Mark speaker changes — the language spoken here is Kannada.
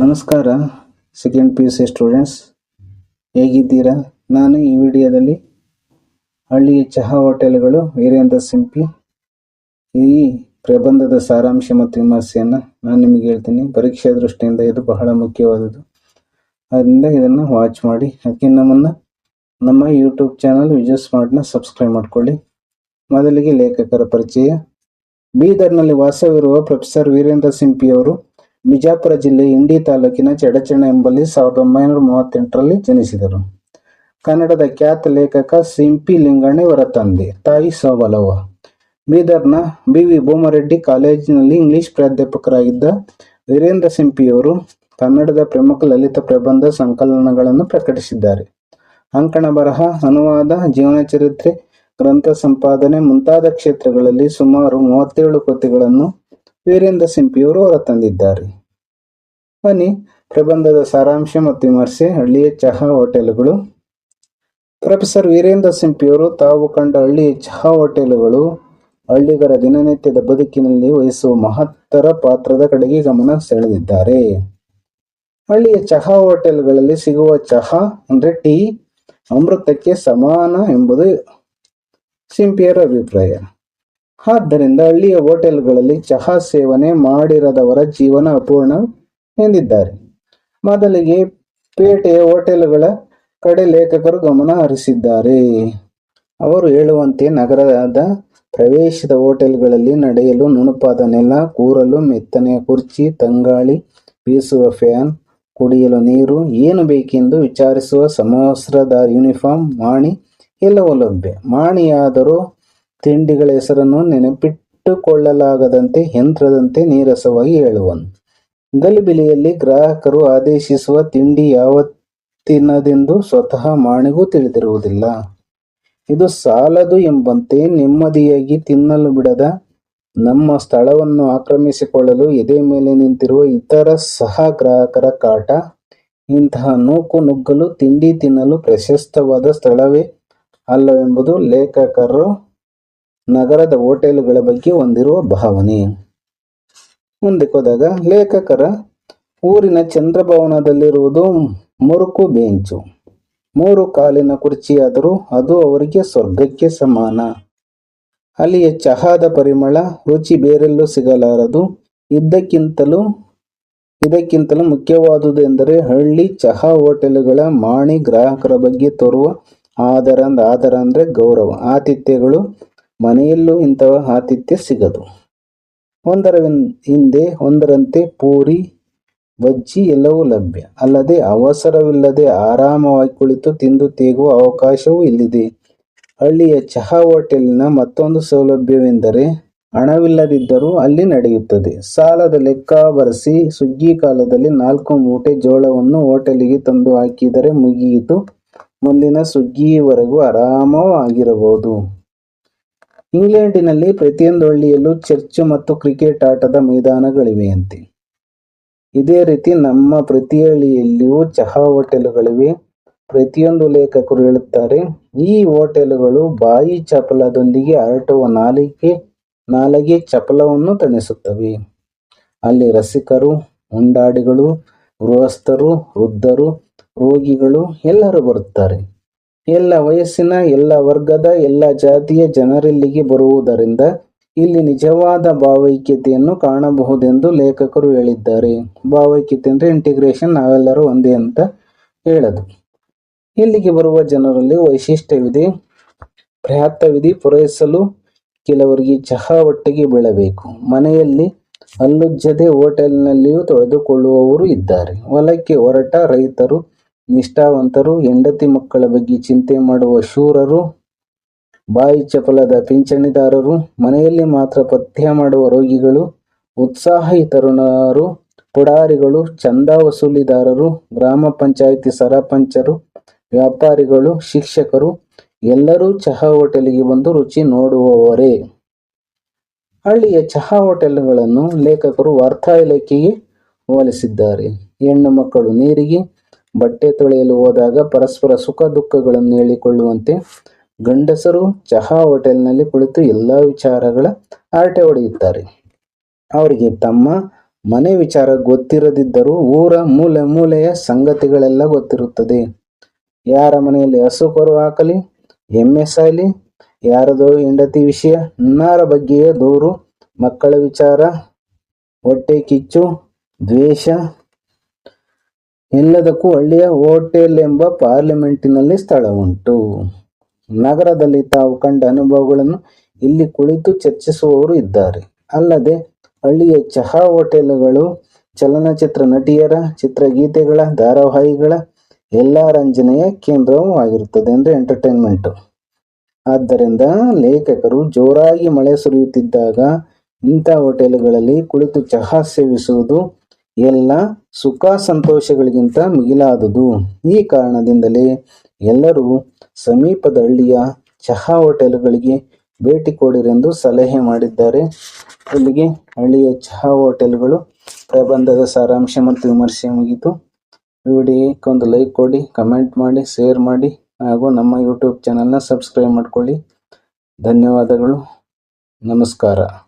Speaker 1: ನಮಸ್ಕಾರ second P U C students ಹೇಗಿದ್ದೀರಾ? ನಾನು ಈ ವಿಡಿಯೋದಲ್ಲಿ ಹಳ್ಳಿಯ ಚಹಾ ಹೋಟೆಲ್ಗಳು ವೀರೇಂದ್ರ ಸಿಂಪಿ. ಈ ಪ್ರಬಂಧದ ಸಾರಾಂಶ ಮತ್ತು ವಿಮರ್ಶೆಯನ್ನು ನಾನು ನಿಮಗೆ ಹೇಳ್ತೀನಿ. ಪರೀಕ್ಷಾ ದೃಷ್ಟಿಯಿಂದ ಇದು ಬಹಳ ಮುಖ್ಯವಾದದ್ದು. ಅದರಿಂದ ಇದನ್ನು ವಾಚ್ ಮಾಡಿ. ಅದಕ್ಕೆ ನಮ್ಮನ್ನು ನಮ್ಮ ಯೂಟ್ಯೂಬ್ ಚಾನಲ್ ವಿಜಯ ಸ್ಮಾರ್ಟ್ನ ಸಬ್ಸ್ಕ್ರೈಬ್ ಮಾಡಿಕೊಳ್ಳಿ. ಮೊದಲಿಗೆ ಲೇಖಕರ ಪರಿಚಯ. ಬೀದರ್ನಲ್ಲಿ ವಾಸವಿರುವ ಪ್ರೊಫೆಸರ್ ವೀರೇಂದ್ರ ಸಿಂಪಿಯವರು ಬಿಜಾಪುರ ಜಿಲ್ಲೆ ಇಂಡಿ ತಾಲೂಕಿನ ಚಡಚಣ ಎಂಬಲ್ಲಿ ಸಾವಿರದ ಒಂಬೈನೂರ ಮೂವತ್ತೆಂಟರಲ್ಲಿ ಜನಿಸಿದರು. ಕನ್ನಡದ ಖ್ಯಾತ ಲೇಖಕ ಸಿಂಪಿ ಲಿಂಗಣ್ಣ ಇವರ ತಂದೆ, ತಾಯಿ ಸೋಬಲವ್ವ. ಬೀದರ್ನ ಬಿ ವಿ ಭೂಮರೆಡ್ಡಿ ಕಾಲೇಜಿನಲ್ಲಿ ಇಂಗ್ಲಿಷ್ ಪ್ರಾಧ್ಯಾಪಕರಾಗಿದ್ದ ವೀರೇಂದ್ರ ಸಿಂಪಿಯವರು ಕನ್ನಡದ ಪ್ರಮುಖ ಲಲಿತ ಪ್ರಬಂಧ ಸಂಕಲನಗಳನ್ನು ಪ್ರಕಟಿಸಿದ್ದಾರೆ. ಅಂಕಣ ಬರಹ, ಅನುವಾದ, ಜೀವನ ಚರಿತ್ರೆ, ಗ್ರಂಥ ಸಂಪಾದನೆ ಮುಂತಾದ ಕ್ಷೇತ್ರಗಳಲ್ಲಿ ಸುಮಾರು ಮೂವತ್ತೇಳು ಕೃತಿಗಳನ್ನು ವೀರೇಂದ್ರ ಸಿಂಪಿಯವರು ಹೊರತಂದಿದ್ದಾರೆ ಬನ್ನಿ ಪ್ರಬಂಧದ ಸಾರಾಂಶ ಮತ್ತು ವಿಮರ್ಶೆ, ಹಳ್ಳಿಯ ಚಹಾ ಹೋಟೆಲ್ಗಳು. ಪ್ರೊಫೆಸರ್ ವೀರೇಂದ್ರ ಸಿಂಪಿಯವರು ತಾವು ಕಂಡ ಹಳ್ಳಿಯ ಚಹಾ ಹೋಟೆಲ್ಗಳು ಹಳ್ಳಿಗರ ದಿನನಿತ್ಯದ ಬದುಕಿನಲ್ಲಿ ವಹಿಸುವ ಮಹತ್ತರ ಪಾತ್ರದ ಕಡೆಗೆ ಗಮನ ಸೆಳೆದಿದ್ದಾರೆ. ಹಳ್ಳಿಯ ಚಹಾ ಹೋಟೆಲ್ಗಳಲ್ಲಿ ಸಿಗುವ ಚಹಾ, ಅಂದರೆ ಟೀ, ಅಮೃತಕ್ಕೆ ಸಮಾನ ಎಂಬುದು ಸಿಂಪಿಯರ ಅಭಿಪ್ರಾಯ. ಆದ್ದರಿಂದ ಹಳ್ಳಿಯ ಹೋಟೆಲ್ಗಳಲ್ಲಿ ಚಹಾ ಸೇವನೆ ಮಾಡಿರದವರ ಜೀವನ ಅಪೂರ್ಣ ಎಂದಿದ್ದಾರೆ. ಮೊದಲಿಗೆ ಪೇಟೆಯ ಹೋಟೆಲ್ಗಳ ಕಡೆ ಲೇಖಕರು ಗಮನ ಹರಿಸಿದ್ದಾರೆ. ಅವರು ಹೇಳುವಂತೆ ನಗರದ ಪ್ರವೇಶದ ಹೋಟೆಲ್ಗಳಲ್ಲಿ ನಡೆಯಲು ನುಣುಪಾದ ನೆಲ, ಕೂರಲು ಮೆತ್ತನೆಯ ಕುರ್ಚಿ, ತಂಗಾಳಿ, ಬೀಸುವ ಫ್ಯಾನ್, ಕುಡಿಯಲು ನೀರು, ಏನು ಬೇಕೆಂದು ವಿಚಾರಿಸುವ ಸಮವಸ್ತ್ರದ ಯೂನಿಫಾರ್ಮ್, ಮಾಣಿ ಎಲ್ಲವೂ ಲಭ್ಯ. ಮಾಣಿಯಾದರೂ ತಿಂಡಿಗಳ ಹೆಸರನ್ನು ನೆನಪಿಟ್ಟುಕೊಳ್ಳಲಾಗದಂತೆ ಯಂತ್ರದಂತೆ ನೀರಸವಾಗಿ ಹೇಳುವನು. ಗಲಿಬಿಲಿಯಲ್ಲಿ ಗ್ರಾಹಕರು ಆದೇಶಿಸುವ ತಿಂಡಿ ಯಾವತ್ತಿನದೆಂದು ಸ್ವತಃ ಮಾಣಿಗೂ ತಿಳಿದಿರುವುದಿಲ್ಲ. ಇದು ಸಾಲದು ಎಂಬಂತೆ ನೆಮ್ಮದಿಯಾಗಿ ತಿನ್ನಲು ಬಿಡದ, ನಮ್ಮ ಸ್ಥಳವನ್ನು ಆಕ್ರಮಿಸಿಕೊಳ್ಳಲು ಎದೆ ಮೇಲೆ ನಿಂತಿರುವ ಇತರ ಸಹ ಗ್ರಾಹಕರ ಕಾಟ, ಇಂತಹ ನೂಕು ನುಗ್ಗಲು ತಿಂಡಿ ತಿನ್ನಲು ಪ್ರಶಸ್ತವಾದ ಸ್ಥಳವೇ ಅಲ್ಲವೆಂಬುದು ಲೇಖಕರು ನಗರದ ಹೋಟೆಲ್ಗಳ ಬಗ್ಗೆ ಹೊಂದಿರುವ ಭಾವನೆ. ಮುಂದಕ್ಕೆ ಹೋದಾಗ ಲೇಖಕರ ಊರಿನ ಚಂದ್ರಭವನದಲ್ಲಿರುವುದು ಮುರುಕು ಬೆಂಚು. ಮೂರು ಕಾಲಿನ ಕುರ್ಚಿಯಾದರೂ ಅದು ಅವರಿಗೆ ಸ್ವರ್ಗಕ್ಕೆ ಸಮಾನ. ಅಲ್ಲಿಯ ಚಹಾದ ಪರಿಮಳ ರುಚಿ ಬೇರೆಲ್ಲೂ ಸಿಗಲಾರದು. ಇದ್ದಕ್ಕಿಂತಲೂ, ಇದಕ್ಕಿಂತಲೂ ಮುಖ್ಯವಾದುದೆಂದರೆ ಹಳ್ಳಿ ಚಹಾ ಹೋಟೆಲ್ಗಳ ಮಾಣಿ ಗ್ರಾಹಕರ ಬಗ್ಗೆ ತೋರುವ ಆದರ ಆದರ ಅಂದರೆ ಗೌರವ, ಆತಿಥ್ಯಗಳು ಮನೆಯಲ್ಲೂ ಇಂತಹ ಆತಿಥ್ಯ ಸಿಗದು. ಒಂದರ ಹಿಂದೆ ಒಂದರಂತೆ ಪೂರಿ ಬಜ್ಜಿ ಎಲ್ಲವೂ ಲಭ್ಯ. ಅಲ್ಲದೆ ಅವಸರವಿಲ್ಲದೆ ಆರಾಮವಾಗಿ ಕುಳಿತು ತಿಂದು ತೇಗುವ ಅವಕಾಶವೂ ಇಲ್ಲಿದೆ. ಹಳ್ಳಿಯ ಚಹಾ ಹೋಟೆಲ್ನ ಮತ್ತೊಂದು ಸೌಲಭ್ಯವೆಂದರೆ ಹಣವಿಲ್ಲದಿದ್ದರೂ ಅಲ್ಲಿ ನಡೆಯುತ್ತದೆ. ಸಾಲದ ಲೆಕ್ಕ ಬರೆಸಿ ಸುಗ್ಗಿ ಕಾಲದಲ್ಲಿ ನಾಲ್ಕು ಮೂಟೆ ಜೋಳವನ್ನು ಹೋಟೆಲಿಗೆ ತಂದು ಹಾಕಿದರೆ ಮುಗಿಯಿತು. ಮುಂದಿನ ಸುಗ್ಗಿಯವರೆಗೂ ಆರಾಮವಾಗಿರಬಹುದು. ಇಂಗ್ಲೆಂಡಿನಲ್ಲಿ ಪ್ರತಿಯೊಂದು ಹಳ್ಳಿಯಲ್ಲೂ ಚರ್ಚ್ ಮತ್ತು ಕ್ರಿಕೆಟ್ ಆಟದ ಮೈದಾನಗಳಿವೆಯಂತೆ. ಇದೇ ರೀತಿ ನಮ್ಮ ಪ್ರತಿ ಹಳ್ಳಿಯಲ್ಲಿಯೂ ಚಹಾ ಹೋಟೆಲ್ಗಳಿವೆ. ಪ್ರತಿಯೊಂದು ಲೇಖಕರು ಹೇಳುತ್ತಾರೆ, ಈ ಹೋಟೆಲ್ಗಳು ಬಾಯಿ ಚಪಲದೊಂದಿಗೆ ಹರಟುವ ನಾಲಿಗೆ ನಾಲಿಗೆ ಚಪಲವನ್ನು ತಣಿಸುತ್ತವೆ. ಅಲ್ಲಿ ರಸಿಕರು, ಉಂಡಾಡಿಗಳು, ಗೃಹಸ್ಥರು, ವೃದ್ಧರು, ರೋಗಿಗಳು ಎಲ್ಲರೂ ಬರುತ್ತಾರೆ. ಎಲ್ಲ ವಯಸ್ಸಿನ, ಎಲ್ಲ ವರ್ಗದ, ಎಲ್ಲ ಜಾತಿಯ ಜನರಿಲ್ಲಿಗೆ ಬರುವುದರಿಂದ ಇಲ್ಲಿ ನಿಜವಾದ ಭಾವೈಕ್ಯತೆಯನ್ನು ಕಾಣಬಹುದೆಂದು ಲೇಖಕರು ಹೇಳಿದ್ದಾರೆ. ಭಾವೈಕ್ಯತೆ ಅಂದರೆ ಇಂಟಿಗ್ರೇಷನ್ ನಾವೆಲ್ಲರೂ ಒಂದೇ ಅಂತ ಹೇಳೋದು. ಇಲ್ಲಿಗೆ ಬರುವ ಜನರಲ್ಲಿ ವೈಶಿಷ್ಟ್ಯವಿದೆ. ಪ್ರಯತ್ನವಿದೆ ಪೂರೈಸಲು ಕೆಲವರಿಗೆ ಚಹಾ ಒಟ್ಟಿಗೆ ಬೆಳಬೇಕು. ಮನೆಯಲ್ಲಿ ಅಲ್ಲುಜ್ಜದೆ ಹೋಟೆಲ್ನಲ್ಲಿಯೂ ತೊಳೆದುಕೊಳ್ಳುವವರು ಇದ್ದಾರೆ. ಹೊಲಕ್ಕೆ ಹೊರಟ ರೈತರು ನಿಷ್ಠಾವಂತರು, ಹೆಂಡತಿ ಮಕ್ಕಳ ಬಗ್ಗೆ ಚಿಂತೆ ಮಾಡುವ ಶೂರರು, ಬಾಯಿ ಚಪಲದ ಪಿಂಚಣಿದಾರರು, ಮನೆಯಲ್ಲಿ ಮಾತ್ರ ಪಥ್ಯ ಮಾಡುವ ರೋಗಿಗಳು ಉತ್ಸಾಹಿ ತರುಣರು ಪುಡಾರಿಗಳು, ಚಂದ ವಸೂಲಿದಾರರು, ಗ್ರಾಮ ಪಂಚಾಯಿತಿ ಸರಪಂಚರು, ವ್ಯಾಪಾರಿಗಳು, ಶಿಕ್ಷಕರು, ಎಲ್ಲರೂ ಚಹಾ ಹೋಟೆಲಿಗೆ ಬಂದು ರುಚಿ ನೋಡುವವರೇ. ಹಳ್ಳಿಯ ಚಹಾ ಹೋಟೆಲ್ಗಳನ್ನು ಲೇಖಕರು ವಾರ್ತಾ ಇಲಾಖೆಗೆ ಹೋಲಿಸಿದ್ದಾರೆ. ಹೆಣ್ಣು ಮಕ್ಕಳು ನೀರಿಗೆ ಬಟ್ಟೆ ತೊಳೆಯಲು ಹೋದಾಗ ಪರಸ್ಪರ ಸುಖ ದುಃಖಗಳನ್ನು ಹೇಳಿಕೊಳ್ಳುವಂತೆ ಗಂಡಸರು ಚಹಾ ಹೋಟೆಲ್ನಲ್ಲಿ ಕುಳಿತು ಎಲ್ಲ ವಿಚಾರಗಳ ಆರಟೆ ಹೊಡೆಯುತ್ತಾರೆ. ಅವರಿಗೆ ತಮ್ಮ ಮನೆ ವಿಚಾರ ಗೊತ್ತಿರದಿದ್ದರೂ ಊರ ಮೂಲೆ ಮೂಲೆಯ ಸಂಗತಿಗಳೆಲ್ಲ ಗೊತ್ತಿರುತ್ತದೆ. ಯಾರ ಮನೆಯಲ್ಲಿ ಹಸು ಕರು ಹಾಕಲಿ, ಎಮ್ಮೆ ಸಾಯಲಿ, ಯಾರದೋ ಹೆಂಡತಿ ವಿಷಯ ನಾರ ಬಗ್ಗೆಯೇ ದೂರು, ಮಕ್ಕಳ ವಿಚಾರ, ಹೊಟ್ಟೆ ಕಿಚ್ಚು, ದ್ವೇಷ ಎಲ್ಲದಕ್ಕೂ ಹಳ್ಳಿಯ ಹೋಟೆಲ್ ಎಂಬ ಪಾರ್ಲಿಮೆಂಟಿನಲ್ಲಿ ಸ್ಥಳ ಉಂಟು. ನಗರದಲ್ಲಿ ತಾವು ಕಂಡ ಅನುಭವಗಳನ್ನು ಇಲ್ಲಿ ಕುಳಿತು ಚರ್ಚಿಸುವವರು ಇದ್ದಾರೆ. ಅಲ್ಲದೆ, ಹಳ್ಳಿಯ ಚಹಾ ಹೋಟೆಲ್ಗಳು, ಚಲನಚಿತ್ರ ನಟಿಯರ, ಚಿತ್ರಗೀತೆಗಳ, ಧಾರಾವಾಹಿಗಳ ಎಲ್ಲ ರಂಜನೆಯ ಕೇಂದ್ರವೂ ಆಗಿರುತ್ತದೆ ಅಂದರೆ ಎಂಟರ್ಟೈನ್ಮೆಂಟು. ಆದ್ದರಿಂದ ಲೇಖಕರು ಜೋರಾಗಿ ಮಳೆ ಸುರಿಯುತ್ತಿದ್ದಾಗ ಇಂಥ ಹೋಟೆಲ್ಗಳಲ್ಲಿ ಕುಳಿತು ಚಹಾ ಸೇವಿಸುವುದು ಎಲ್ಲ ಸುಖ ಸಂತೋಷಗಳಿಗಿಂತ ಮಿಗಿಲಾದುದು. ಈ ಕಾರಣದಿಂದಲೇ ಎಲ್ಲರೂ ಸಮೀಪದ ಹಳ್ಳಿಯ ಚಹಾ ಹೋಟೆಲ್ಗಳಿಗೆ ಭೇಟಿ ಕೊಡಿರೆಂದು ಸಲಹೆ ಮಾಡಿದ್ದಾರೆ. ಇಲ್ಲಿಗೆ ಹಳ್ಳಿಯ ಚಹಾ ಹೋಟೆಲ್ಗಳು ಪ್ರಬಂಧದ ಸಾರಾಂಶ ಮತ್ತು ವಿಮರ್ಶೆ ಮುಗಿತು ವಿಡಿಯೋಕ್ಕೆ ಒಂದು ಲೈಕ್ ಕೊಡಿ, ಕಮೆಂಟ್ ಮಾಡಿ, ಶೇರ್ ಮಾಡಿ ಹಾಗೂ ನಮ್ಮ ಯೂಟ್ಯೂಬ್ ಚಾನಲ್ನ ಸಬ್ಸ್ಕ್ರೈಬ್ ಮಾಡಿಕೊಳ್ಳಿ. ಧನ್ಯವಾದಗಳು. ನಮಸ್ಕಾರ.